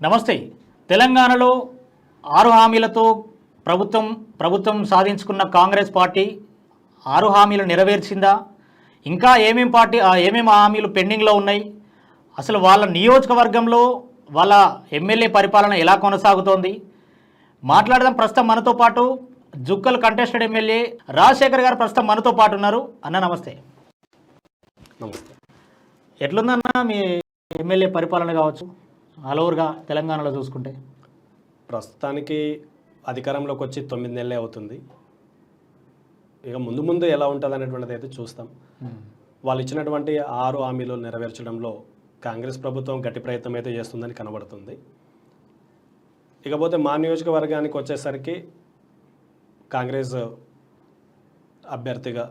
నమస్తే. తెలంగాణలో ఆరు హామీలతో ప్రభుత్వం ప్రభుత్వం సాధించుకున్న కాంగ్రెస్ పార్టీ ఆరు హామీలు నెరవేర్చిందా? ఇంకా ఏమేం పార్టీ ఆ ఏమేం హామీలు పెండింగ్లో ఉన్నాయి? అసలు వాళ్ళ నియోజకవర్గంలో వాళ్ళ ఎమ్మెల్యే పరిపాలన ఎలా కొనసాగుతోంది? మాట్లాడదాం ప్రస్తుతం మనతో పాటు జుక్కల్ కంటెస్టెడ్ ఎమ్మెల్యే రాజశేఖర్ గారు ప్రస్తుతం మనతో పాటు ఉన్నారు. అన్న నమస్తే. నమస్తే. ఎట్లుందన్న మీ ఎమ్మెల్యే పరిపాలన కావచ్చు? ఆల్ ఓవర్గా తెలంగాణలో చూసుకుంటే? ప్రస్తుతానికి అధికారంలోకి వచ్చి తొమ్మిది నెలలే అవుతుంది. ఇక ముందు ముందు ఎలా ఉంటుంది అనేటువంటిది అయితే చూస్తాం. వాళ్ళు ఇచ్చినటువంటి ఆరు హామీలు నెరవేర్చడంలో కాంగ్రెస్ ప్రభుత్వం గట్టి ప్రయత్నం అయితే చేస్తుందని కనబడుతుంది. ఇకపోతే మా నియోజకవర్గానికి వచ్చేసరికి కాంగ్రెస్ అభ్యర్థిగా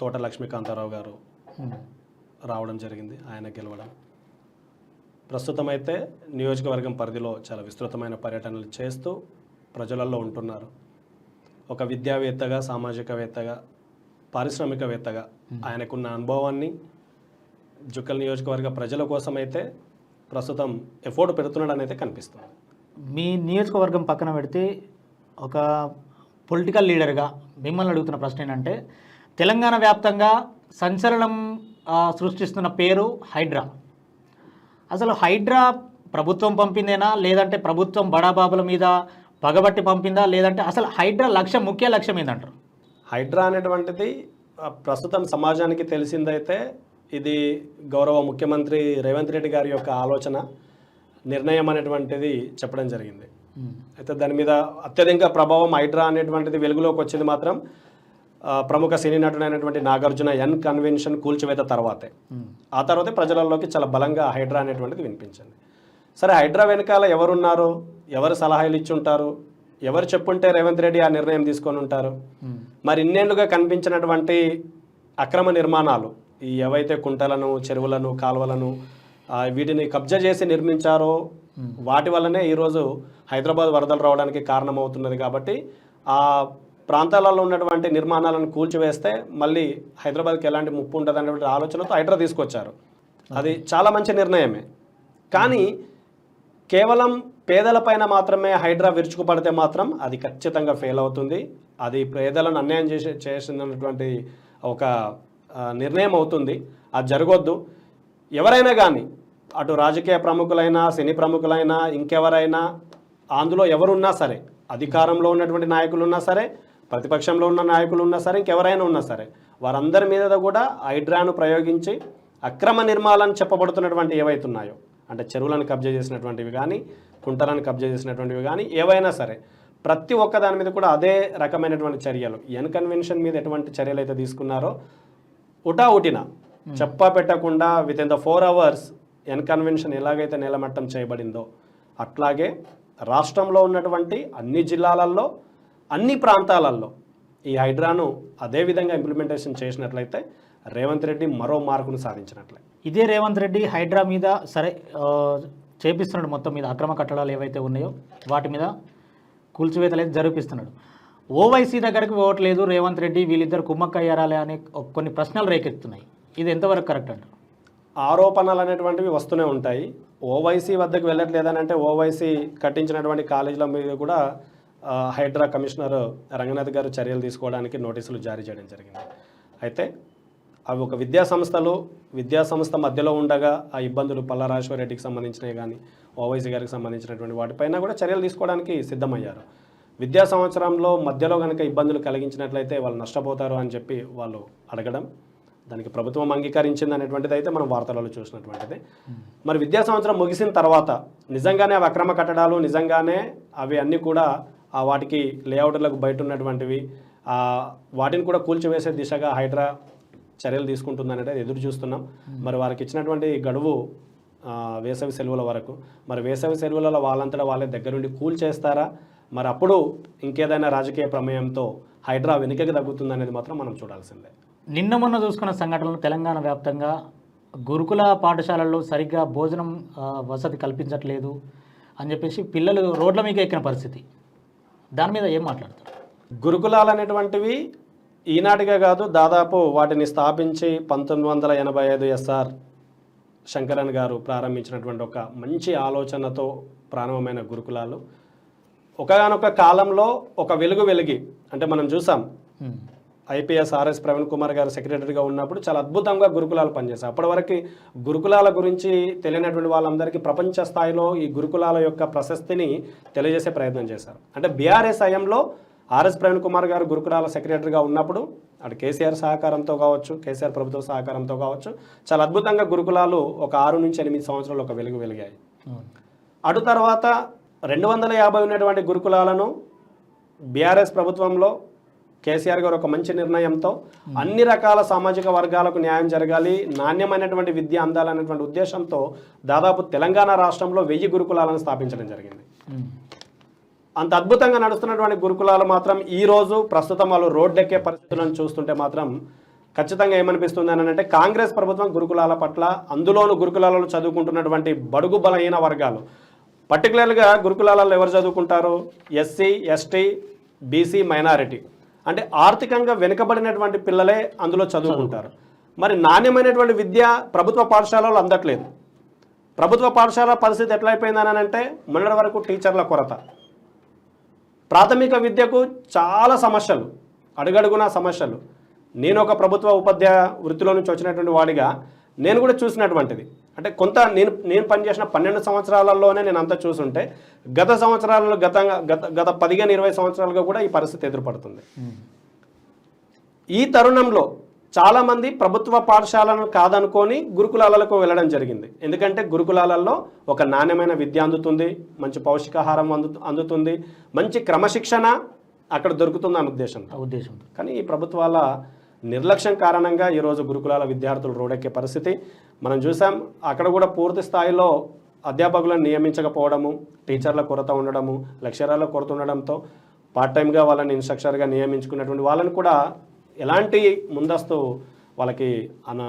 తోట లక్ష్మీకాంతారావు గారు రావడం జరిగింది. ఆయన గెలవడం. ప్రస్తుతం అయితే నియోజకవర్గం పరిధిలో చాలా విస్తృతమైన పర్యటనలు చేస్తూ ప్రజలలో ఉంటున్నారు. ఒక విద్యావేత్తగా సామాజికవేత్తగా పారిశ్రామికవేత్తగా ఆయనకున్న అనుభవాన్ని జుక్కల్ నియోజకవర్గ ప్రజల కోసం అయితే ప్రస్తుతం ఎఫోర్డ్ పెడుతున్నాడని అయితే కనిపిస్తుంది. మీ నియోజకవర్గం పక్కన పెడితే ఒక పొలిటికల్ లీడర్గా మిమ్మల్ని అడుగుతున్న ప్రశ్న ఏంటంటే తెలంగాణ వ్యాప్తంగా సంచలనం సృష్టిస్తున్న పేరు హైడ్రా. అసలు హైడ్రా ప్రభుత్వం పంపిందేనా? లేదంటే ప్రభుత్వం బడాబాబుల మీద పగబట్టి పంపిందా? లేదంటే అసలు హైడ్రా లక్ష్యం ముఖ్య లక్ష్యం ఏందంటారు? హైడ్రా అనేటువంటిది ప్రస్తుతం సమాజానికి తెలిసిందైతే ఇది గౌరవ ముఖ్యమంత్రి రేవంత్ రెడ్డి గారి యొక్క ఆలోచన నిర్ణయం అనేటువంటిది చెప్పడం జరిగింది. అయితే దాని మీద అత్యధిక ప్రభావం హైడ్రా అనేటువంటిది వెలుగులోకి వచ్చింది మాత్రం ప్రముఖ సినీ నటుడైనటువంటి నాగార్జున ఎన్ కన్వెన్షన్ కూల్చివేత తర్వాతే. ఆ తర్వాతే ప్రజలలోకి చాలా బలంగా హైడ్రా అనేటువంటిది వినిపించింది. సరే హైడ్రా వెనకాల ఎవరున్నారు? ఎవరు సలహాలు ఇచ్చి ఉంటారు ఎవరు చెప్పుంటే రేవంత్ రెడ్డి ఆ నిర్ణయం తీసుకొని ఉంటారు? మరి ఇన్నేళ్ళుగా కనిపించినటువంటి అక్రమ నిర్మాణాలు ఈ ఏవైతే కుంటలను చెరువులను కాలువలను వీటిని కబ్జా చేసి నిర్మించారో వాటి వల్లనే ఈరోజు హైదరాబాద్ వరదలు రావడానికి కారణమవుతున్నది కాబట్టి ఆ ప్రాంతాలలో ఉన్నటువంటి నిర్మాణాలను కూల్చివేస్తే మళ్ళీ హైదరాబాద్కి ఎలాంటి ముప్పు ఉంటుంది అనేటువంటి ఆలోచనతో హైడ్రా తీసుకొచ్చారు. అది చాలా మంచి నిర్ణయమే. కానీ కేవలం పేదలపైన మాత్రమే హైడ్రా విరుచుకుపడితే మాత్రం అది ఖచ్చితంగా ఫెయిల్ అవుతుంది. అది పేదలను అన్యాయం చేసి చేసినటువంటి ఒక నిర్ణయం అవుతుంది. అది జరగొద్దు. ఎవరైనా కానీ అటు రాజకీయ ప్రముఖులైనా సినీ ప్రముఖులైనా ఇంకెవరైనా అందులో ఎవరున్నా సరే అధికారంలో ఉన్నటువంటి నాయకులు ఉన్నా సరే ప్రతిపక్షంలో ఉన్న నాయకులు ఉన్నా సరే ఇంకెవరైనా ఉన్నా సరే వారందరి మీద కూడా హైడ్రాను ప్రయోగించి అక్రమ నిర్మాణాలను చెప్పబడుతున్నటువంటి ఏవైతే ఉన్నాయో అంటే చెరువులను కబ్జా చేసినటువంటివి కానీ కుంటలను కబ్జా చేసినటువంటివి కానీ ఏవైనా సరే ప్రతి ఒక్క దాని మీద కూడా అదే రకమైనటువంటి చర్యలు. ఎన్ కన్వెన్షన్ మీద ఎటువంటి చర్యలు అయితే తీసుకున్నారో ఉటా ఉటిన చెప్పా పెట్టకుండా within the four hours N convention ఎలాగైతే నేలమట్టం చేయబడిందో అట్లాగే రాష్ట్రంలో ఉన్నటువంటి అన్ని జిల్లాలలో అన్ని ప్రాంతాలలో ఈ హైడ్రాను అదే విధంగా ఇంప్లిమెంటేషన్ చేసినట్లయితే రేవంత్ రెడ్డి మరో మార్కును సాధించినట్లే. ఇదే రేవంత్ రెడ్డి హైడ్రా మీద సరే చేపిస్తున్నాడు మొత్తం మీద అక్రమ కట్టడాలు ఏవైతే ఉన్నాయో వాటి మీద కూల్చివేతలు అయితే జరిపిస్తున్నాడు. ఓవైసీ దగ్గరికి పోవట్లేదు రేవంత్ రెడ్డి వీళ్ళిద్దరు కుమ్మక్కయ్యారాలే అనే కొన్ని ప్రశ్నలు రేకెత్తున్నాయి. ఇది ఎంతవరకు కరెక్ట్ అంటారు? ఆరోపణలు అనేటువంటివి వస్తూనే ఉంటాయి. ఓవైసీ వద్దకు వెళ్ళట్లేదని అంటే ఓవైసీ కట్టించినటువంటి కాలేజీల మీద కూడా హైడ్రా కమిషనర్ రంగనాథ్ గారు చర్యలు తీసుకోవడానికి నోటీసులు జారీ చేయడం జరిగింది. అయితే అవి ఒక విద్యా సంస్థలు విద్యా సంస్థ మధ్యలో ఉండగా ఆ ఇబ్బందులు పల్లారాజేశ్వర రెడ్డికి సంబంధించినవి కానీ ఓవైసీ గారికి సంబంధించినటువంటి వాటిపైన కూడా చర్యలు తీసుకోవడానికి సిద్ధమయ్యారు. విద్యా సంవత్సరంలో మధ్యలో కనుక ఇబ్బందులు కలిగించినట్లయితే వాళ్ళు నష్టపోతారు అని చెప్పి వాళ్ళు అడగడం దానికి ప్రభుత్వం అంగీకరించింది అనేటువంటిది అయితే మనం వార్తలలో చూసినటువంటిది. మరి విద్యా సంవత్సరం ముగిసిన తర్వాత నిజంగానే అవి అక్రమ కట్టడాలు నిజంగానే అవి అన్నీ కూడా వాటికి లేఅవుట్లకు బయట ఉన్నటువంటివి వాటిని కూడా కూల్చివేసే దిశగా హైడ్రా చర్యలు తీసుకుంటుందనేది ఎదురు చూస్తున్నాం. మరి వారికి ఇచ్చినటువంటి గడువు వేసవి సెలవుల వరకు. మరి వేసవి సెలవులలో వాళ్ళంతటా వాళ్ళే దగ్గరుండి కూల్ చేస్తారా మరి అప్పుడు ఇంకేదైనా రాజకీయ ప్రమేయంతో హైడ్రా వెనుకకి తగ్గుతుందనేది మాత్రం మనం చూడాల్సిందే. నిన్న మొన్న చూసుకున్న సంఘటనలు తెలంగాణ వ్యాప్తంగా గురుకుల పాఠశాలల్లో సరిగ్గా భోజనం వసతి కల్పించట్లేదు అని చెప్పేసి పిల్లలు రోడ్ల మీద ఎక్కిన పరిస్థితి. దాని మీద ఏం మాట్లాడతారు గురుకులాలు అనేటువంటివి ఈనాటిగా కాదు దాదాపు వాటిని స్థాపించి పంతొమ్మిది వందల ఎనభై ఐదు ఎస్ఆర్ శంకరన్ గారు ప్రారంభించినటువంటి ఒక మంచి ఆలోచనతో ప్రారంభమైన గురుకులాలు ఒకనొక కాలంలో ఒక వెలుగు వెలిగి అంటే మనం చూసాం. ఐపీఎస్ ఆర్ఎస్ ప్రవీణ్ కుమార్ గారు సెక్రటరీగా ఉన్నప్పుడు చాలా అద్భుతంగా గురుకులాలు పనిచేశారు అప్పటి వరకు గురుకులాల గురించి తెలియనటువంటి వాళ్ళందరికీ ప్రపంచ స్థాయిలో ఈ గురుకులాల యొక్క ప్రశస్తిని తెలియజేసే ప్రయత్నం చేశారు. అంటే బీఆర్ఎస్ హయాంలో ఆర్ఎస్ ప్రవీణ్ కుమార్ గారు గురుకులాల సెక్రటరీగా ఉన్నప్పుడు అటు కేసీఆర్ సహకారంతో కావచ్చు కేసీఆర్ ప్రభుత్వ సహకారంతో కావచ్చు చాలా అద్భుతంగా గురుకులాలు ఒక ఆరు నుంచి ఎనిమిది సంవత్సరాలు ఒక వెలుగు వెలిగాయి. అటు తర్వాత రెండు వందల యాభై ఉన్నటువంటి గురుకులాలను బీఆర్ఎస్ ప్రభుత్వంలో కేసీఆర్ గారు ఒక మంచి నిర్ణయంతో అన్ని రకాల సామాజిక వర్గాలకు న్యాయం జరగాలి నాణ్యమైనటువంటి విద్య అందాలనేటువంటి ఉద్దేశంతో దాదాపు తెలంగాణ రాష్ట్రంలో వెయ్యి గురుకులాలను స్థాపించడం జరిగింది. అంత అద్భుతంగా నడుస్తున్నటువంటి గురుకులాలు మాత్రం ఈ రోజు ప్రస్తుతం వాళ్ళు రోడ్డెక్కే పరిస్థితులను చూస్తుంటే మాత్రం ఖచ్చితంగా ఏమనిపిస్తుంది అని అంటే కాంగ్రెస్ ప్రభుత్వం గురుకులాల పట్ల అందులోను గురుకులాలలో చదువుకుంటున్నటువంటి బడుగు బలహీన వర్గాలు. పర్టికులర్గా గురుకులాలలో ఎవరు చదువుకుంటారు? SC ST BC minority. అంటే ఆర్థికంగా వెనుకబడినటువంటి పిల్లలే అందులో చదువుకుంటారు. మరి నాణ్యమైనటువంటి విద్య ప్రభుత్వ పాఠశాలలో అందట్లేదు. ప్రభుత్వ పాఠశాల పరిస్థితి ఎట్లయిపోయిందని అంటే మొన్నటి వరకు టీచర్ల కొరత. ప్రాథమిక విద్యకు చాలా సమస్యలు అడుగడుగునా సమస్యలు. నేను ఒక ప్రభుత్వ ఉపాధ్యాయ వృత్తిలో నుంచి వచ్చినటువంటి వాడిగా నేను కూడా చూసినటువంటిది. అంటే కొంత నేను నేను పనిచేసిన పన్నెండు సంవత్సరాలలోనే నేను అంతా చూసుంటే గత సంవత్సరాలలో గత గత గత పదిహేను ఇరవై సంవత్సరాలుగా కూడా ఈ పరిస్థితి ఎదురుపడుతుంది. ఈ తరుణంలో చాలామంది ప్రభుత్వ పాఠశాలను కాదనుకొని గురుకులాలకు వెళ్ళడం జరిగింది. ఎందుకంటే గురుకులాలలో ఒక నాణ్యమైన విద్య అందుతుంది మంచి పౌష్టికాహారం అందు అందుతుంది మంచి క్రమశిక్షణ అక్కడ దొరుకుతుంది అనే ఉద్దేశంతో. ఆ ఉద్దేశంతో. కానీ ఈ ప్రభుత్వాల నిర్లక్ష్యం కారణంగా ఈరోజు గురుకులాల విద్యార్థులు రోడెక్కే పరిస్థితి. మనం చూసాం అక్కడ కూడా పూర్తి స్థాయిలో అధ్యాపకులను నియమించకపోవడము టీచర్ల కొరత ఉండడము లెక్చరర్ల కొరత ఉండడంతో పార్ట్ టైంగా వాళ్ళని ఇన్స్ట్రక్టర్గా నియమించుకున్నటువంటి వాళ్ళని కూడా ఎలాంటి ముందస్తు వాళ్ళకి అన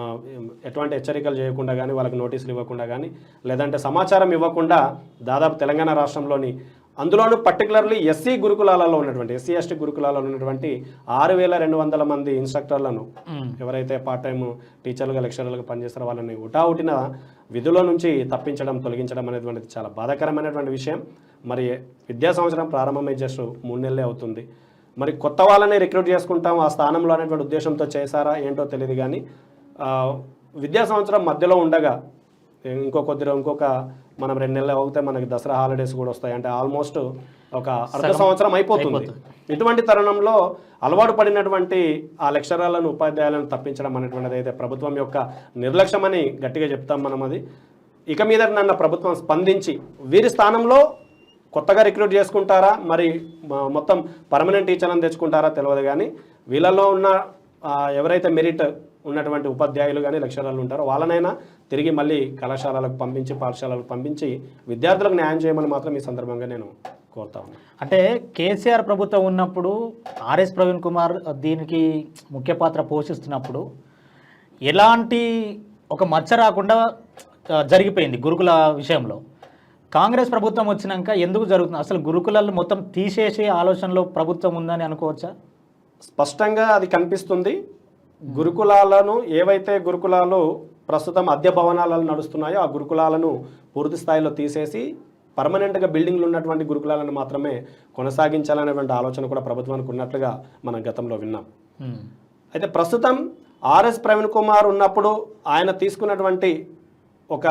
ఎటువంటి హెచ్చరికలు చేయకుండా కానీ వాళ్ళకి నోటీసులు ఇవ్వకుండా కానీ లేదంటే సమాచారం ఇవ్వకుండా దాదాపు తెలంగాణ రాష్ట్రంలోని అందులోనూ పర్టికులర్లీ ఎస్సీ గురుకులాలలో ఉన్నటువంటి ఎస్సీ ఎస్టీ గురుకులాలలో ఉన్నటువంటి ఆరు వేల రెండు వందల మంది ఇన్స్ట్రక్టర్లను. ఎవరైతే పార్ట్ టైం టీచర్లుగా లెక్చరర్లుగా పనిచేస్తారో వాళ్ళని ఉటావుటిన విధుల నుంచి తప్పించడం తొలగించడం అనేటువంటిది చాలా బాధాకరమైనటువంటి విషయం మరి విద్యా సంవత్సరం ప్రారంభమై జస్ట్ మూడు నెలలే అవుతుంది మరి కొత్త వాళ్ళని రిక్రూట్ చేసుకుంటాం ఆ స్థానంలో అనేటువంటి ఉద్దేశంతో చేశారా ఏంటో తెలియదు కానీ విద్యా సంవత్సరం మధ్యలో ఉండగా ఇంకో కొద్ది రో- ఇంకొక మనం రెండు నెలలు అవుతే మనకి దసరా హాలిడేస్ కూడా వస్తాయి. అంటే ఆల్మోస్ట్ ఒక అర్ధ సంవత్సరం అయిపోతుంది. ఇటువంటి తరుణంలో అలవాటు పడినటువంటి ఆ లెక్చరర్లను ఉపాధ్యాయులను తప్పించడం అనేటువంటిది అయితే ప్రభుత్వం యొక్క నిర్లక్ష్యమని గట్టిగా చెప్తాం మనం అది. ఇక మీద నన్న ప్రభుత్వం స్పందించి వీరి స్థానంలో కొత్తగా రిక్రూట్ చేసుకుంటారా? మరి మొత్తం పర్మనెంట్ టీచర్లను తెచ్చుకుంటారా? తెలియదు కానీ వీళ్ళలో ఉన్న ఎవరైతే మెరిట్ ఉన్నటువంటి ఉపాధ్యాయులు కానీ లెక్చరర్లు ఉంటారో వాళ్ళనైనా తిరిగి మళ్ళీ కళాశాలలకు పంపించి పాఠశాలలకు పంపించి విద్యార్థులకు న్యాయం చేయమని మాత్రం ఈ సందర్భంగా నేను కోరుతా అంటే కేసీఆర్ ప్రభుత్వం ఉన్నప్పుడు ఆర్ఎస్ ప్రవీణ్ కుమార్ దీనికి ముఖ్య పాత్ర పోషిస్తున్నప్పుడు ఎలాంటి ఒక మచ్చ రాకుండా జరిగిపోయింది గురుకుల విషయంలో. కాంగ్రెస్ ప్రభుత్వం వచ్చినాక ఎందుకు జరుగుతుంది? అసలు గురుకులాలు మొత్తం తీసేసే ఆలోచనలో ప్రభుత్వం ఉందని అనుకోవచ్చా? స్పష్టంగా అది కనిపిస్తుంది. గురుకులాలను ఏవైతే గురుకులాలు ప్రస్తుతం అద్దె భవనాలలో నడుస్తున్నాయో ఆ గురుకులాలను పూర్తి స్థాయిలో తీసేసి పర్మనెంట్గా బిల్డింగ్లు ఉన్నటువంటి గురుకులాలను మాత్రమే కొనసాగించాలనేటువంటి ఆలోచన కూడా ప్రభుత్వానికి ఉన్నట్లుగా మనం గతంలో విన్నాం. అయితే ప్రస్తుతం ఆర్ఎస్ ప్రవీణ్ కుమార్ ఉన్నప్పుడు ఆయన తీసుకున్నటువంటి ఒక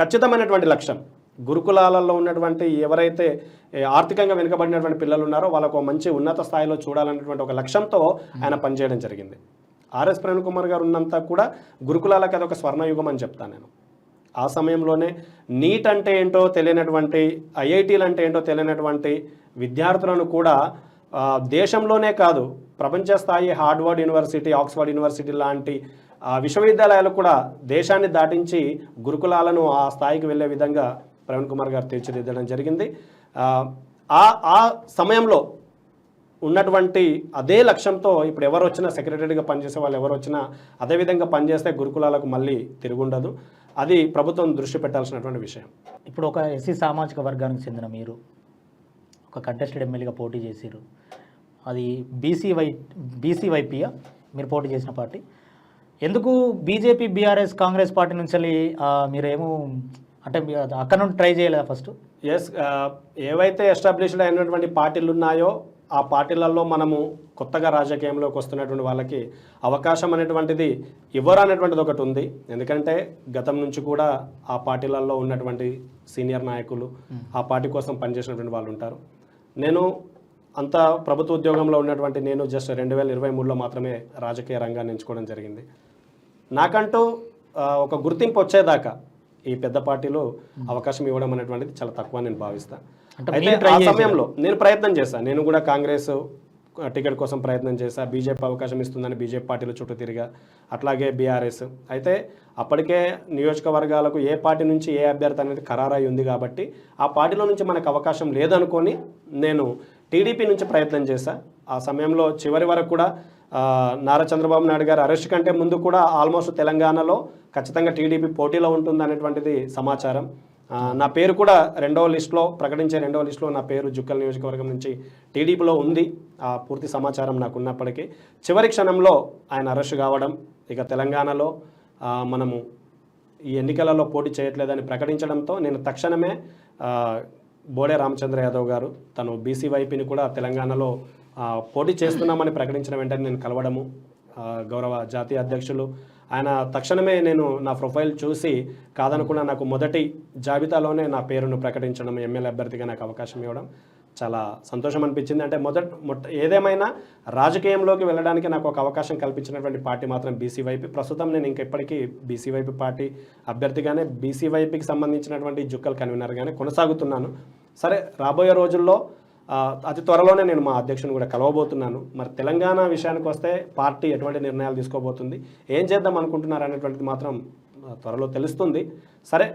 ఖచ్చితమైనటువంటి లక్ష్యం గురుకులాలలో ఉన్నటువంటి ఎవరైతే ఆర్థికంగా వెనుకబడినటువంటి పిల్లలు ఉన్నారో వాళ్ళకు మంచి ఉన్నత స్థాయిలో చూడాలనేటువంటి ఒక లక్ష్యంతో ఆయన పనిచేయడం జరిగింది. ఆర్ఎస్ ప్రవీణ్ కుమార్ గారు ఉన్నంత కూడా గురుకులాలకు అది ఒక స్వర్ణయుగం అని చెప్తాను నేను. ఆ సమయంలోనే నీట్ అంటే ఏంటో తెలియనటువంటి ఐఐటీలు అంటే ఏంటో తెలియనటువంటి విద్యార్థులను కూడా దేశంలోనే కాదు ప్రపంచ స్థాయి హార్డ్వర్డ్ యూనివర్సిటీ ఆక్స్ఫర్డ్ యూనివర్సిటీ లాంటి విశ్వవిద్యాలయాలు కూడా దేశాన్ని దాటించి గురుకులాలను ఆ స్థాయికి వెళ్ళే విధంగా ప్రవీణ్ కుమార్ గారు తీర్చిదిద్దడం జరిగింది. ఆ, ఆ సమయంలో ఉన్నటువంటి అదే లక్ష్యంతో ఇప్పుడు ఎవరు వచ్చినా సెక్రటరీగా పనిచేసే వాళ్ళు ఎవరు వచ్చినా అదే విధంగా పనిచేస్తే గురుకులాలకు మళ్ళీ తిరుగుండదు. అది ప్రభుత్వం దృష్టి పెట్టాల్సినటువంటి విషయం. ఇప్పుడు ఒక ఎస్సీ సామాజిక వర్గానికి చెందిన మీరు ఒక కంటెస్టెడ్ ఎమ్మెల్యేగా పోటీ చేశారు అది బీసీ వై బీసీ మీరు పోటీ చేసిన పార్టీ. ఎందుకు బీజేపీ బీఆర్ఎస్ కాంగ్రెస్ పార్టీ నుంచి వెళ్ళి, మీరేమో అంటే అక్కడ నుండి ట్రై చేయలేదా ఫస్ట్? ఎస్ ఏవైతే ఎస్టాబ్లిష్డ్ అయినటువంటి పార్టీలు ఉన్నాయో ఆ పార్టీలలో మనము కొత్తగా రాజకీయంలోకి వస్తున్నటువంటి వాళ్ళకి అవకాశం అనేటువంటిది ఇవ్వరు అనేటువంటిది ఒకటి ఉంది. ఎందుకంటే గతం నుంచి కూడా ఆ పార్టీలలో ఉన్నటువంటి సీనియర్ నాయకులు ఆ పార్టీ కోసం పనిచేసినటువంటి వాళ్ళు ఉంటారు. నేను అంత ప్రభుత్వ ఉద్యోగంలో ఉన్నటువంటి నేను జస్ట్ రెండు వేల ఇరవై మూడులో మాత్రమే రాజకీయ రంగాన్ని ఎంచుకోవడం జరిగింది. నాకంటూ ఒక గుర్తింపు వచ్చేదాకా ఈ పెద్ద పార్టీలో అవకాశం ఇవ్వడం అనేటువంటిది చాలా తక్కువ నేను భావిస్తాను అయితే ఆ? సమయంలో నేను ప్రయత్నం చేశాను నేను కూడా కాంగ్రెస్ టికెట్ కోసం ప్రయత్నం చేశా. బీజేపీ అవకాశం ఇస్తుందని బీజేపీ పార్టీల చుట్టూ తిరిగా. అట్లాగే బీఆర్ఎస్. అయితే అప్పటికే నియోజకవర్గాలకు ఏ పార్టీ నుంచి ఏ అభ్యర్థి అనేది ఖరారై ఉంది కాబట్టి ఆ పార్టీలో నుంచి మనకు అవకాశం లేదనుకొని నేను టీడీపీ నుంచి ప్రయత్నం చేశా. ఆ సమయంలో చివరి వరకు కూడా నారా చంద్రబాబు నాయుడు గారు అరెస్ట్ కంటే ముందు కూడా ఆల్మోస్ట్ తెలంగాణలో ఖచ్చితంగా టీడీపీ పోటీలో ఉంటుంది అనేటువంటిది సమాచారం. నా పేరు కూడా రెండవ లిస్టులో ప్రకటించే రెండవ లిస్టులో నా పేరు జుక్కల్ నియోజకవర్గం నుంచి టీడీపీలో ఉంది. ఆ పూర్తి సమాచారం నాకు ఉన్నప్పటికీ చివరి క్షణంలో ఆయన అరెస్ట్ కావడం ఇక తెలంగాణలో మనము ఈ ఎన్నికలలో పోటీ చేయట్లేదని ప్రకటించడంతో నేను తక్షణమే బోడే రామచంద్ర యాదవ్ గారు తను బీసీ వైపీని కూడా తెలంగాణలో పోటీ చేస్తున్నామని ప్రకటించిన వెంటనే నేను కలవడము. గౌరవ జాతీయ అధ్యక్షులు. ఆయన తక్షణమే నేను నా ప్రొఫైల్ చూసి కాదనుకున్న నాకు మొదటి జాబితాలోనే నా పేరును ప్రకటించడం ఎమ్మెల్యే అభ్యర్థిగా నాకు అవకాశం ఇవ్వడం చాలా సంతోషం అనిపించింది. అంటే మొదట మొట్ట ఏదేమైనా రాజకీయంలోకి వెళ్ళడానికి నాకు ఒక అవకాశం కల్పించినటువంటి పార్టీ మాత్రం బీసీవైపీ ప్రస్తుతం నేను ఇంకెప్పటికీ బీసీవైపీ పార్టీ అభ్యర్థిగానే బీసీవైపీకి సంబంధించినటువంటి జుక్కల్ కన్వీనర్గానే కొనసాగుతున్నాను. సరే రాబోయే రోజుల్లో అతి త్వరలోనే నేను మా అధ్యక్షుని కూడా కలవబోతున్నాను. మరి తెలంగాణ విషయానికి వస్తే పార్టీ ఎటువంటి నిర్ణయాలు తీసుకోబోతుంది? ఏం చేద్దాం అనుకుంటున్నారు అనేటువంటిది మాత్రం త్వరలో తెలుస్తుంది. సరే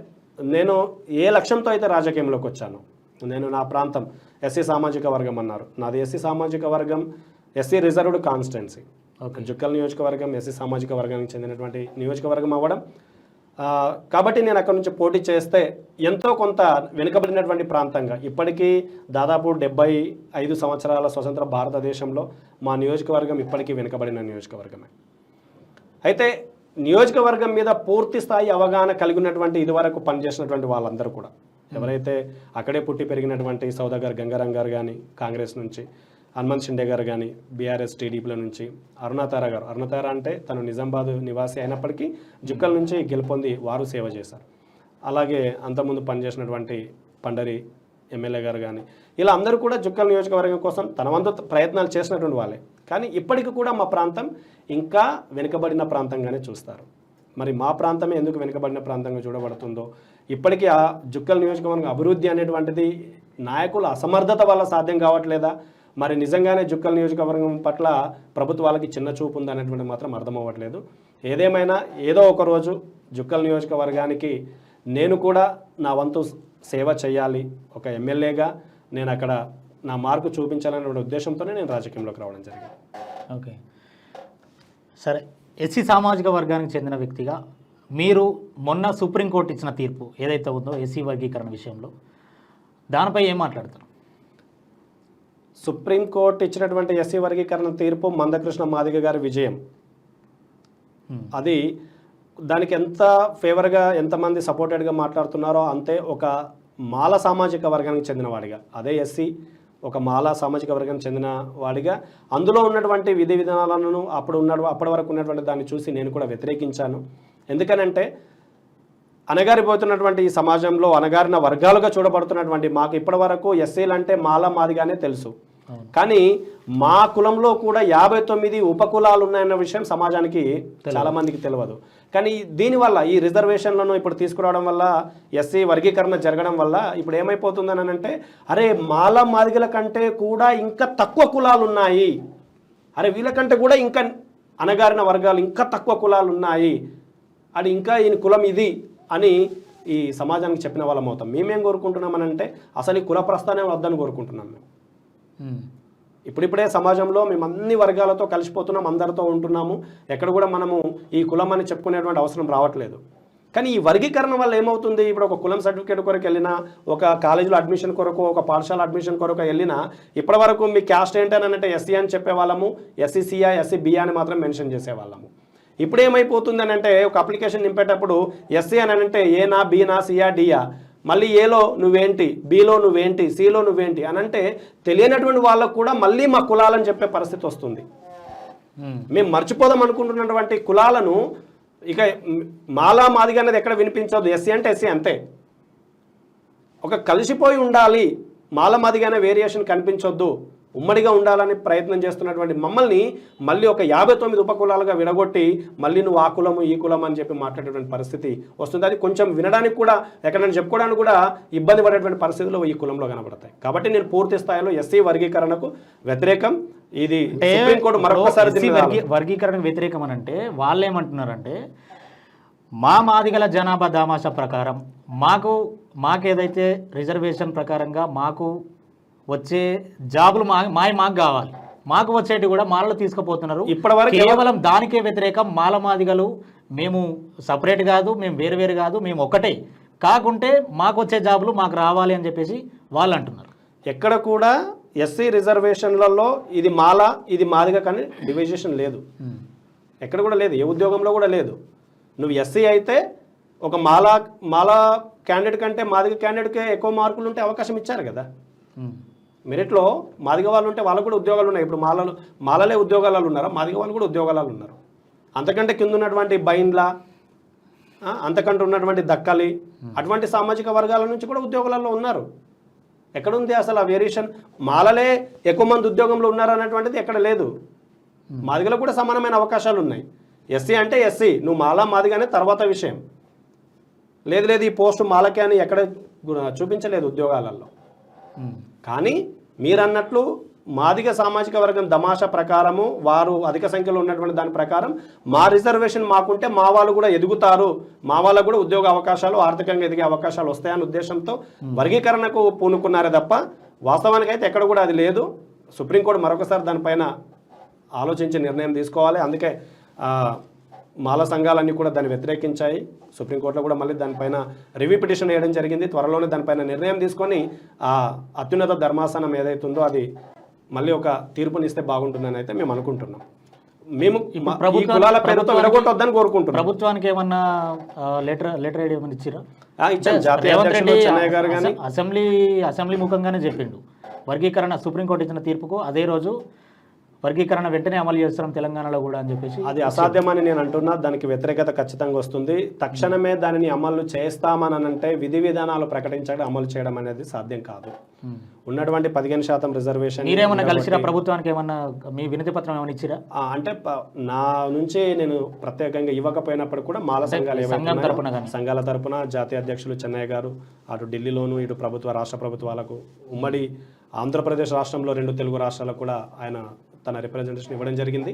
నేను ఏ లక్ష్యంతో అయితే రాజకీయంలోకి వచ్చాను నేను నా ప్రాంతం ఎస్సీ సామాజిక వర్గం అన్నారు. నాది ఎస్సీ సామాజిక వర్గం SC reserved constituency. Okay. Jukkal నియోజకవర్గం ఎస్సీ సామాజిక వర్గానికి చెందినటువంటి నియోజకవర్గం అవ్వడం కాబట్టి నేను అక్కడ నుంచి పోటీ చేస్తే ఎంతో కొంత వెనుకబడినటువంటి ప్రాంతంగా ఇప్పటికీ దాదాపు డెబ్బై ఐదు సంవత్సరాల స్వతంత్ర భారతదేశంలో మా నియోజకవర్గం ఇప్పటికీ వెనుకబడిన నియోజకవర్గమే. అయితే నియోజకవర్గం మీద పూర్తి స్థాయి అవగాహన కలిగి ఉన్నటువంటి ఇదివరకు పనిచేసినటువంటి వాళ్ళందరూ కూడా ఎవరైతే అక్కడే పుట్టి పెరిగినటువంటి సౌదాగర్ గంగారాం గారు కానీ కాంగ్రెస్ నుంచి హనుమంత్ షిండే గారు కానీ బీఆర్ఎస్ టీడీపీల నుంచి అరుణాతార గారు. అరుణాతార అంటే తను నిజామాబాద్ నివాసి అయినప్పటికీ జుక్కల్ నుంచి గెలుపొంది వారు సేవ చేశారు. అలాగే అంతకుముందు పనిచేసినటువంటి పండరి ఎమ్మెల్యే గారు కానీ ఇలా అందరూ కూడా జుక్కల్ నియోజకవర్గం కోసం తన వంతు ప్రయత్నాలు చేసినటువంటి వాళ్ళే. కానీ ఇప్పటికి కూడా మా ప్రాంతం ఇంకా వెనుకబడిన ప్రాంతంగానే చూస్తారు. మరి మా ప్రాంతమే ఎందుకు వెనుకబడిన ప్రాంతంగా చూడబడుతుందో ఇప్పటికీ ఆ జుక్కల్ నియోజకవర్గం అభివృద్ధి అనేటువంటిది నాయకుల అసమర్థత వల్ల సాధ్యం కావట్లేదా? మరి నిజంగానే జుక్కల్ నియోజకవర్గం పట్ల ప్రభుత్వాలకి చిన్న చూపు ఉంది అనేటువంటి మాత్రం అర్థమవ్వట్లేదు. ఏదేమైనా ఏదో ఒకరోజు జుక్కల జుక్కల్ నియోజకవర్గానికి నేను కూడా నా వంతు సేవ చేయాలి ఒక ఎమ్మెల్యేగా నేను అక్కడ నా మార్కు చూపించాలనే ఉద్దేశంతోనే నేను రాజకీయంలోకి రావడం జరిగింది. ఓకే. సరే ఎస్సీ సామాజిక వర్గానికి చెందిన వ్యక్తిగా మీరు మొన్న సుప్రీంకోర్టు ఇచ్చిన తీర్పు ఏదైతే ఉందో ఎస్సీ వర్గీకరణ విషయంలో దానిపై ఏం మాట్లాడతారు సుప్రీంకోర్టు ఇచ్చినటువంటి ఎస్సీ వర్గీకరణ తీర్పు మందకృష్ణ మాదిగ గారి విజయం. Hmm. అది దానికి ఎంత ఫేవర్గా ఎంతమంది సపోర్టెడ్గా మాట్లాడుతున్నారో అంతే ఒక మాల సామాజిక వర్గానికి చెందిన వాడిగా. అదే ఎస్సీ ఒక మాల సామాజిక వర్గానికి చెందిన వాడిగా. అందులో ఉన్నటువంటి విధి విధానాలను అప్పుడు ఉన్న అప్పటి వరకు ఉన్నటువంటి దాన్ని చూసి నేను కూడా వ్యతిరేకించాను. ఎందుకనంటే అణగారిపోతున్నటువంటి ఈ సమాజంలో అణగారిన వర్గాలుగా చూడబడుతున్నటువంటి మాకు ఇప్పటి వరకు ఎస్సీలు అంటే మాల మాదిగానే తెలుసు. కానీ మా కులంలో కూడా యాభై తొమ్మిది ఉపకులాలు ఉన్నాయన్న విషయం సమాజానికి చాలా మందికి తెలియదు. కానీ దీనివల్ల ఈ రిజర్వేషన్లను ఇప్పుడు తీసుకురావడం వల్ల ఎస్సీ వర్గీకరణ జరగడం వల్ల ఇప్పుడు ఏమైపోతుందని అంటే అరే మాల మాదిగల కంటే కూడా ఇంకా తక్కువ కులాలు ఉన్నాయి అరే వీళ్ళకంటే కూడా ఇంకా అణగారిన వర్గాలు ఇంకా తక్కువ కులాలు ఉన్నాయి అది ఇంకా ఈయన కులం ఇది. అని ఈ సమాజానికి చెప్పిన వాళ్ళం అవుతాం. మేమేం కోరుకుంటున్నామనంటే అసలు ఈ కుల ప్రస్థానం వద్దని కోరుకుంటున్నాం మేము. ఇప్పుడిప్పుడే సమాజంలో మేము అన్ని వర్గాలతో కలిసిపోతున్నాం అందరితో ఉంటున్నాము. ఎక్కడ కూడా మనము ఈ కులం అని చెప్పుకునేటువంటి అవసరం రావట్లేదు. కానీ ఈ వర్గీకరణ వల్ల ఏమవుతుంది? ఇప్పుడు ఒక కులం సర్టిఫికేట్ కొరకు వెళ్ళినా ఒక కాలేజీలో అడ్మిషన్ కొరకు ఒక పాఠశాల అడ్మిషన్ కొరకు వెళ్ళినా ఇప్పటి వరకు మీ క్యాస్ట్ ఏంటని అంటే ఎస్సీ అని చెప్పేవాళ్ళము ఎస్సీసీఆ ఎస్సీ బిఆ అని మాత్రం మెన్షన్ చేసేవాళ్ళము. ఇప్పుడు ఏమైపోతుంది అని అంటే ఒక అప్లికేషన్ నింపేటప్పుడు ఎస్సీ అని అంటే ఏనా బీనా సియా డియా మళ్ళీ ఏలో నువ్వేంటి బీలో నువ్వేంటి సిలో నువ్వేంటి అని అంటే తెలియనటువంటి వాళ్ళకు కూడా మళ్ళీ మా కులాలని చెప్పే పరిస్థితి వస్తుంది. మేము మర్చిపోదాం అనుకుంటున్నటువంటి కులాలను ఇక మాలా మాదిగా అనేది ఎక్కడ వినిపించదు. ఎస్సీ అంటే ఎస్సీ అంతే. ఒక కలిసిపోయి ఉండాలి. మాల మాదిగానే వేరియేషన్ కనిపించొద్దు. ఉమ్మడిగా ఉండాలని ప్రయత్నం చేస్తున్నటువంటి మమ్మల్ని మళ్ళీ ఒక యాభై తొమ్మిది ఉపకులాలుగా విడగొట్టి మళ్ళీ నువ్వు ఆ కులము ఈ కులం అని చెప్పి మాట్లాడేటువంటి పరిస్థితి వస్తుంది. అది కొంచెం వినడానికి కూడా ఎక్కడైనా చెప్పుకోవడానికి కూడా ఇబ్బంది పడేటువంటి పరిస్థితులు ఈ కులంలో కనబడతాయి. కాబట్టి నేను పూర్తి స్థాయిలో ఎస్సీ వర్గీకరణకు వ్యతిరేకం. ఇది సుప్రీంకోర్టు మరొకసారి ఎస్సీ దీని మీద వర్గీ వర్గీకరణకు వ్యతిరేకం అని అంటే వాళ్ళు ఏమంటున్నారంటే మా మాదిగల జనాభా దామాషా ప్రకారం మాకు మాకు ఏదైతే రిజర్వేషన్ ప్రకారంగా మాకు వచ్చే జాబులు మా మాయ మాకు కావాలి. మాకు వచ్చేటి కూడా మాలలో తీసుకుపోతున్నారు. ఇప్పటివరకు కేవలం దానికే వ్యతిరేకం మాల మాదిగలు మేము సపరేట్ కాదు మేము వేరు వేరు కాదు మేము ఒకటే కాకుంటే మాకు వచ్చే జాబులు మాకు రావాలి అని చెప్పేసి వాళ్ళు అంటున్నారు. ఎక్కడ కూడా ఎస్సీ రిజర్వేషన్లలో ఇది మాల ఇది మాదిగా కానీ డివిజేషన్ లేదు. ఎక్కడ కూడా లేదు ఏ ఉద్యోగంలో కూడా లేదు. నువ్వు ఎస్సీ అయితే ఒక మాలా మాలా క్యాండిడేట్ కంటే మాదిగ క్యాండిడేట్కే ఎక్కువ మార్కులు ఉంటే అవకాశం ఇచ్చారు కదా. మెరిట్లో మాదిగ వాళ్ళు ఉంటే వాళ్ళకు కూడా ఉద్యోగాలు ఉన్నాయి. ఇప్పుడు మాలలు మాలలే ఉద్యోగాలు ఉన్నారా? మాదిగ వాళ్ళు కూడా ఉద్యోగాలు ఉన్నారు. అంతకంటే కింద ఉన్నటువంటి బైండ్ల ఆ, అంతకంటే ఉన్నటువంటి దక్కలి అటువంటి సామాజిక వర్గాల నుంచి కూడా ఉద్యోగాలలో ఉన్నారు. ఎక్కడుంది అసలు ఆ వేరియేషన్? మాలలే ఎక్కువ మంది ఉద్యోగంలో ఉన్నారు అనేటువంటిది ఎక్కడ లేదు. మాదిగలకు కూడా సమానమైన అవకాశాలు ఉన్నాయి. ఎస్సీ అంటే ఎస్సీ. నువ్వు మాలా మాదిగానే తర్వాత విషయం. లేదు లేదు ఈ పోస్ట్ మాలకే అని ఎక్కడ చూపించలేదు ఉద్యోగాలలో. ఉమ్. కానీ మీరన్నట్లు మాదిగ సామాజిక వర్గం దమాషా ప్రకారము వారు అధిక సంఖ్యలో ఉన్నటువంటి దాని ప్రకారం మా రిజర్వేషన్ మాకుంటే మా వాళ్ళు కూడా ఎదుగుతారు. మా వాళ్ళకు కూడా ఉద్యోగ అవకాశాలు ఆర్థికంగా ఎదిగే అవకాశాలు వస్తాయన్న ఉద్దేశంతో వర్గీకరణకు పూనుకున్నారే తప్ప వాస్తవానికి అయితే ఎక్కడ కూడా అది లేదు. సుప్రీంకోర్టు మరొకసారి దానిపైన ఆలోచించి నిర్ణయం తీసుకోవాలి. అందుకే మాల సంఘాలన్నీ కూడా దాన్ని వ్యతిరేకించాయి. సుప్రీంకోర్టులో కూడా మళ్ళీ దానిపైన రివ్యూ పిటిషన్ వేయడం జరిగింది. త్వరలోనే దానిపైన నిర్ణయం తీసుకొని ఆ అత్యున్నత ధర్మాసనం ఏదైతుందో అది మళ్ళీ ఒక తీర్పునిస్తే బాగుంటుందని అయితే మేము అనుకుంటున్నాం. మేము కులాల పేరుతో విడగొట్టొద్దని కోరుకుంటున్నాం. ప్రభుత్వానికి ఏమన్నా లెటర్ లెటర్ ఐడి ఏమన్నా ఇచ్చిరా? ఇచ్చాం. జాతీయ చెన్నయ్య గారు కానీ అసెం- అసెంబ్లీ అసెంబ్లీ ముఖంగానే చెప్పిండు. వర్గీకరణ సుప్రీంకోర్టు ఇచ్చిన తీర్పుకు అదే రోజు వర్గీకరణ వెంటనే అమలు చేస్తున్నాం తెలంగాణలో కూడా అని చెప్పేసి అది అసాధ్యమని నేను అంటున్నా దానికి వ్యతిరేకత ఖచ్చితంగా వస్తుంది తక్షణమే దానిని అమలు చేస్తామని అంటే విధి విధానాలు ప్రకటించడం అమలు చేయడం అనేది సాధ్యం కాదు. ఉన్నటువంటి పదిహేను శాతం రిజర్వేషన్ మీరేమన్నా కలిసిరా ప్రభుత్వానికి ఏమన్నా మీ వినతి పత్రం ఏమైనా ఇచ్చిరా అంటే నా నుంచి నేను ప్రత్యేకంగా ఇవ్వకపోయినప్పుడు కూడా మాల సంఘాలు కానీ. సంఘాల తరపున జాతీయ అధ్యక్షులు చెన్నయ్య గారు అటు ఢిల్లీలోను ఇటు ప్రభుత్వ రాష్ట్ర ప్రభుత్వాలకు ఉమ్మడి ఆంధ్రప్రదేశ్ రాష్ట్రంలో రెండు తెలుగు రాష్ట్రాలకు కూడా ఆయన తన రిప్రజెంటేషన్ ఇవ్వడం జరిగింది.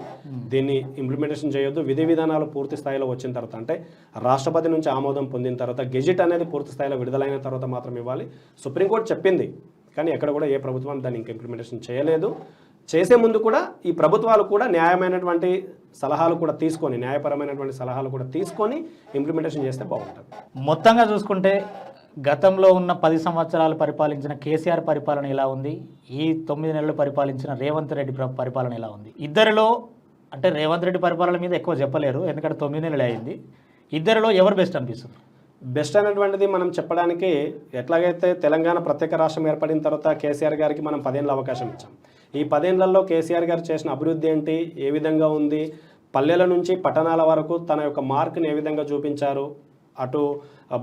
దీన్ని ఇంప్లిమెంటేషన్ చేయొద్దు. విధి విధానాలు పూర్తి స్థాయిలో వచ్చిన తర్వాత అంటే రాష్ట్రపతి నుంచి ఆమోదం పొందిన తర్వాత గెజిట్ అనేది పూర్తి స్థాయిలో విడుదలైన తర్వాత మాత్రం ఇవ్వాలి. సుప్రీంకోర్టు చెప్పింది కానీ ఎక్కడ కూడా ఏ ప్రభుత్వం దాన్ని ఇంకా ఇంప్లిమెంటేషన్ చేయలేదు. చేసే ముందు కూడా ఈ ప్రభుత్వాలు కూడా న్యాయమైనటువంటి సలహాలు కూడా తీసుకొని న్యాయపరమైనటువంటి సలహాలు కూడా తీసుకొని ఇంప్లిమెంటేషన్ చేస్తే బాగుంటుంది. మొత్తంగా చూసుకుంటే గతంలో ఉన్న పది సంవత్సరాలు పరిపాలించిన కేసీఆర్ పరిపాలన ఎలా ఉంది? ఈ తొమ్మిది నెలలు పరిపాలించిన రేవంత్ రెడ్డి పరిపాలన ఎలా ఉంది? ఇద్దరిలో అంటే రేవంత్ రెడ్డి పరిపాలన మీద ఎక్కువ చెప్పలేరు ఎందుకంటే తొమ్మిది నెలలు అయింది. ఇద్దరిలో ఎవరు బెస్ట్ అనిపిస్తుంది? బెస్ట్ అనేటువంటిది మనం చెప్పడానికి ఎట్లాగైతే తెలంగాణ ప్రత్యేక రాష్ట్రం ఏర్పడిన తర్వాత కేసీఆర్ గారికి మనం పదేళ్ళ అవకాశం ఇచ్చాం. ఈ పదేళ్ళలో కేసీఆర్ గారు చేసిన అభివృద్ధి ఏంటి? ఏ విధంగా ఉంది? పల్లెల నుంచి పట్టణాల వరకు తన యొక్క మార్క్ని ఏ విధంగా చూపించారు? అటు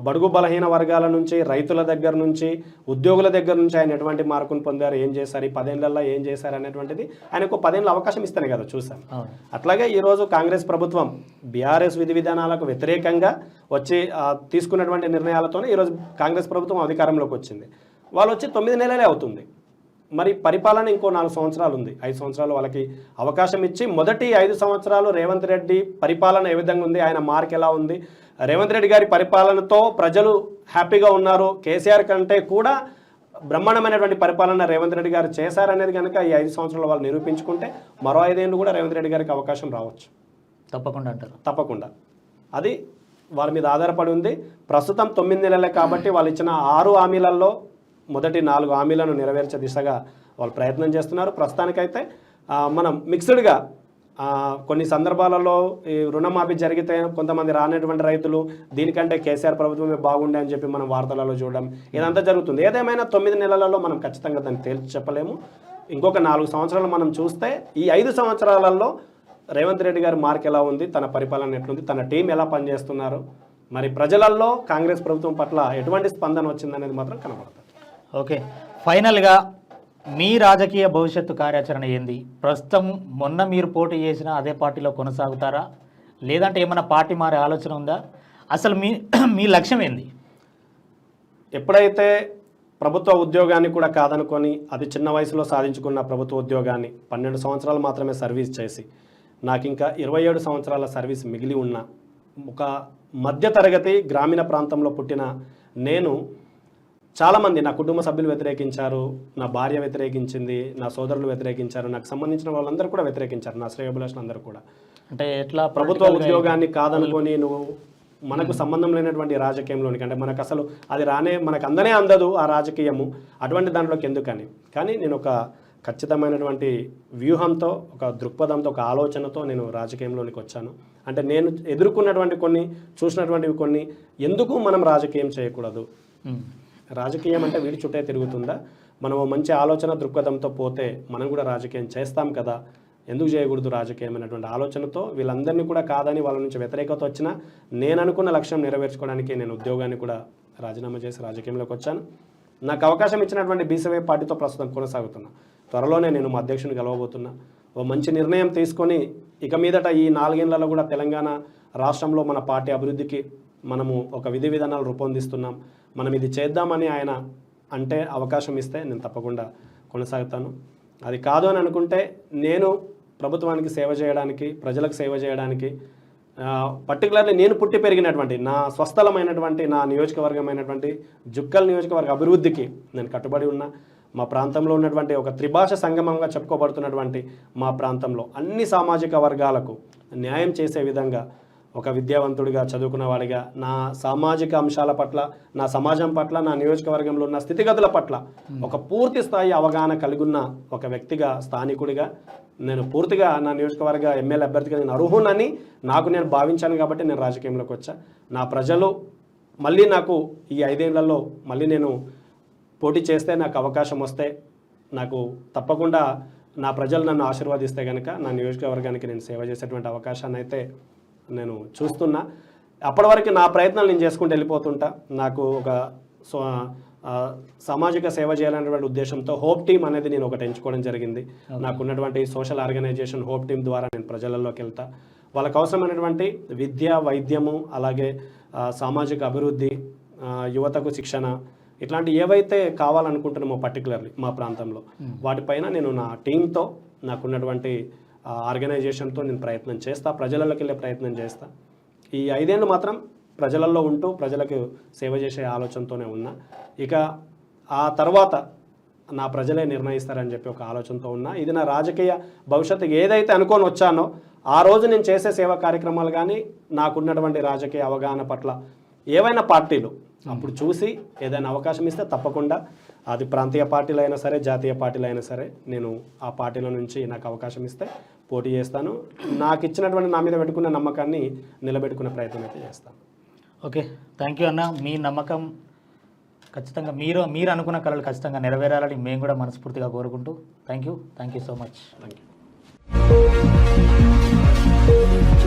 బడుగు బలహీన వర్గాల నుంచి రైతుల దగ్గర నుంచి ఉద్యోగుల దగ్గర నుంచి ఆయన ఎటువంటి మార్కును పొందారు ఏం చేశారు ఈ పదేళ్ళలో ఏం చేశారు అనేటువంటిది ఆయనకు పదేళ్ళ అవకాశం ఇస్తానే కదా చూసాం అట్లాగే ఈరోజు కాంగ్రెస్ ప్రభుత్వం బీఆర్ఎస్ విధి విధానాలకు వ్యతిరేకంగా వచ్చి తీసుకున్నటువంటి నిర్ణయాలతోనే ఈరోజు కాంగ్రెస్ ప్రభుత్వం అధికారంలోకి వచ్చింది. వాళ్ళు వచ్చి తొమ్మిది నెలలే అవుతుంది. మరి పరిపాలన ఇంకో నాలుగు సంవత్సరాలు ఉంది. ఐదు సంవత్సరాలు వాళ్ళకి అవకాశం ఇచ్చి మొదటి ఐదు సంవత్సరాలు రేవంత్ రెడ్డి పరిపాలన ఏ విధంగా ఉంది ఆయన మార్క్ ఎలా ఉంది రేవంత్ రెడ్డి గారి పరిపాలనతో ప్రజలు హ్యాపీగా ఉన్నారు. కేసీఆర్ కంటే కూడా బ్రహ్మాండమైనటువంటి పరిపాలన రేవంత్ రెడ్డి గారు చేశారనేది కనుక ఈ ఐదు సంవత్సరాలు వాళ్ళు నిరూపించుకుంటే మరో ఐదేళ్ళు కూడా రేవంత్ రెడ్డి గారికి అవకాశం రావచ్చు. తప్పకుండా అంటారు. తప్పకుండా. అది వాళ్ళ మీద ఆధారపడి ఉంది. ప్రస్తుతం తొమ్మిది నెలలే కాబట్టి వాళ్ళు ఇచ్చిన ఆరు హామీలలో మొదటి నాలుగు హామీలను నెరవేర్చే దిశగా వాళ్ళు ప్రయత్నం చేస్తున్నారు. ప్రస్తుతానికైతే మనం మిక్స్డ్గా కొన్ని సందర్భాలలో ఈ రుణమాఫీ జరిగితే కొంతమంది రానటువంటి రైతులు దీనికంటే కేసీఆర్ ప్రభుత్వమే బాగుండే అని చెప్పి మనం వార్తలలో చూడడం ఇదంతా జరుగుతుంది. ఏదేమైనా తొమ్మిది నెలలలో మనం ఖచ్చితంగా దాన్ని తేల్చి చెప్పలేము. ఇంకొక నాలుగు సంవత్సరాలు మనం చూస్తే ఈ ఐదు సంవత్సరాలలో రేవంత్ రెడ్డి గారి మార్క్ ఎలా ఉంది తన పరిపాలన ఎట్లుంది తన టీం ఎలా పనిచేస్తున్నారు మరి ప్రజలలో కాంగ్రెస్ ప్రభుత్వం పట్ల ఎటువంటి స్పందన వచ్చిందనేది మాత్రం కనబడుతుంది ఓకే. ఫైనల్గా మీ రాజకీయ భవిష్యత్తు కార్యాచరణ ఏంది? ప్రస్తుతం మొన్న మీరు పోటీ చేసిన అదే పార్టీలో కొనసాగుతారా? లేదంటే ఏమైనా పార్టీ మారే ఆలోచన ఉందా? అసలు మీ మీ లక్ష్యం ఏంది? ఎప్పుడైతే ప్రభుత్వ ఉద్యోగాన్ని కూడా కాదనుకొని అది చిన్న వయసులో సాధించుకున్న ప్రభుత్వ ఉద్యోగాన్ని పన్నెండు సంవత్సరాలు మాత్రమే సర్వీస్ చేసి నాకు ఇంకా ఇరవై ఏడు సంవత్సరాల సర్వీస్ మిగిలి ఉన్న ఒక మధ్యతరగతి గ్రామీణ ప్రాంతంలో పుట్టిన నేను చాలామంది నా కుటుంబ సభ్యులు వ్యతిరేకించారు నా భార్య వ్యతిరేకించింది నా సోదరులు వ్యతిరేకించారు నాకు సంబంధించిన వాళ్ళందరూ కూడా వ్యతిరేకించారు నా శ్రేయోభిలాషులు అందరూ కూడా. అంటే ఎట్లా ప్రభుత్వ ఉద్యోగాన్ని కాదనుకొని నువ్వు మనకు సంబంధం లేనటువంటి రాజకీయంలోనికి అంటే మనకు అసలు అది రానే మనకు అందనే అందదు ఆ రాజకీయము అటువంటి దాంట్లోకి ఎందుకని? కానీ నేను ఒక ఖచ్చితమైనటువంటి వ్యూహంతో ఒక దృక్పథంతో ఒక ఆలోచనతో నేను రాజకీయంలోనికి వచ్చాను. అంటే నేను ఎదుర్కొన్నటువంటి కొన్ని చూసినటువంటివి కొన్ని ఎందుకు మనం రాజకీయం చేయకూడదు. రాజకీయం అంటే వీడి చుట్టే తిరుగుతుందా? మనం మంచి ఆలోచన దృక్పథంతో పోతే మనం కూడా రాజకీయం చేస్తాం కదా? ఎందుకు చేయకూడదు రాజకీయం అనేటువంటి ఆలోచనతో వీళ్ళందరినీ కూడా కాదని వాళ్ళ నుంచి వ్యతిరేకత వచ్చినా నేను అనుకున్న లక్ష్యం నెరవేర్చుకోవడానికి నేను ఉద్యోగాన్ని కూడా రాజీనామా చేసి రాజకీయంలోకి వచ్చాను. నాకు అవకాశం ఇచ్చినటువంటి బీసీవై పార్టీతో ప్రస్తుతం కొనసాగుతున్నా. త్వరలోనే నేను మా అధ్యక్షుని గెలవబోతున్నా. ఓ మంచి నిర్ణయం తీసుకొని ఇక మీదట ఈ నాలుగేళ్ళలో కూడా తెలంగాణ రాష్ట్రంలో మన పార్టీ అభివృద్ధికి మనము ఒక విధి విధానాలు రూపొందిస్తున్నాం. మనం ఇది చేద్దామని ఆయన అంటే అవకాశం ఇస్తే నేను తప్పకుండా కొనసాగుతాను. అది కాదు అని అనుకుంటే నేను ప్రభుత్వానికి సేవ చేయడానికి ప్రజలకు సేవ చేయడానికి పర్టికులర్లీ నేను పుట్టి పెరిగినటువంటి నా స్వస్థలమైనటువంటి నా నియోజకవర్గమైనటువంటి జుక్కల్ నియోజకవర్గ అభివృద్ధికి నేను కట్టుబడి ఉన్నా. మా ప్రాంతంలో ఉన్నటువంటి ఒక త్రిభాష సంగమంగా చెప్పుకోబడుతున్నటువంటి మా ప్రాంతంలో అన్ని సామాజిక వర్గాలకు న్యాయం చేసే విధంగా ఒక విద్యావంతుడిగా చదువుకున్నవాడిగా నా సామాజిక అంశాల పట్ల నా సమాజం పట్ల నా నియోజకవర్గంలో ఉన్న స్థితిగతుల పట్ల ఒక పూర్తి స్థాయి అవగాహన కలిగి ఉన్న ఒక వ్యక్తిగా స్థానికుడిగా నేను పూర్తిగా నా నియోజకవర్గ ఎమ్మెల్యే అభ్యర్థిగా నేను అర్హునని నాకు నేను భావించాను కాబట్టి నేను రాజకీయంలోకి వచ్చా. నా ప్రజలు మళ్ళీ నాకు ఈ ఐదేళ్ళలో మళ్ళీ నేను పోటీ చేస్తే నాకు అవకాశం వస్తే నాకు తప్పకుండా నా ప్రజలు నన్ను ఆశీర్వదిస్తే కనుక నా నియోజకవర్గానికి నేను సేవ చేసేటువంటి అవకాశాన్ని అయితే నేను చూస్తున్నా. అప్పటి వరకు నా ప్రయత్నాలు నేను చేసుకుంటూ వెళ్ళిపోతుంటా. నాకు ఒక సో సామాజిక సేవ చేయాలనేటువంటి ఉద్దేశంతో హోప్ టీమ్ అనేది నేను ఒకటి ఎంచుకోవడం జరిగింది. నాకు ఉన్నటువంటి సోషల్ ఆర్గనైజేషన్ హోప్ టీమ్ ద్వారా నేను ప్రజలలోకి వెళ్తా. వాళ్ళకు అవసరమైనటువంటి విద్య వైద్యము అలాగే సామాజిక అభివృద్ధి యువతకు శిక్షణ ఇట్లాంటి ఏవైతే కావాలనుకుంటున్నామో పర్టికులర్లీ మా ప్రాంతంలో వాటిపైన నేను నా టీంతో నాకున్నటువంటి ఆర్గనైజేషన్తో నేను ప్రయత్నం చేస్తా ప్రజలలోకి వెళ్ళే ప్రయత్నం చేస్తా. ఈ ఐదేళ్ళు మాత్రం ప్రజలలో ఉంటూ ప్రజలకు సేవ చేసే ఆలోచనతోనే ఉన్నా. ఇక ఆ తర్వాత నా ప్రజలే నిర్ణయిస్తారని చెప్పి ఒక ఆలోచనతో ఉన్నా. ఇది నా రాజకీయ భవిష్యత్తు ఏదైతే అనుకొని వచ్చానో ఆ రోజు నేను చేసే సేవా కార్యక్రమాలు కానీ నాకున్నటువంటి రాజకీయ అవగాహన పట్ల ఏవైనా పార్టీలు అప్పుడు చూసి ఏదైనా అవకాశం ఇస్తే తప్పకుండా అది ప్రాంతీయ పార్టీలు అయినా సరే జాతీయ పార్టీలు అయినా సరే నేను ఆ పార్టీల నుంచి నాకు అవకాశం ఇస్తే పోటీ చేస్తాను. నాకు ఇచ్చినటువంటి నా మీద పెట్టుకున్న నమ్మకాన్ని నిలబెట్టుకునే ప్రయత్నం అయితే చేస్తాను. ఓకే. థ్యాంక్ యూ అన్న. మీ నమ్మకం ఖచ్చితంగా మీరు మీరు అనుకున్న కళలు ఖచ్చితంగా నెరవేరాలని మేము కూడా మనస్ఫూర్తిగా కోరుకుంటూ thank you thank you so much. Thank you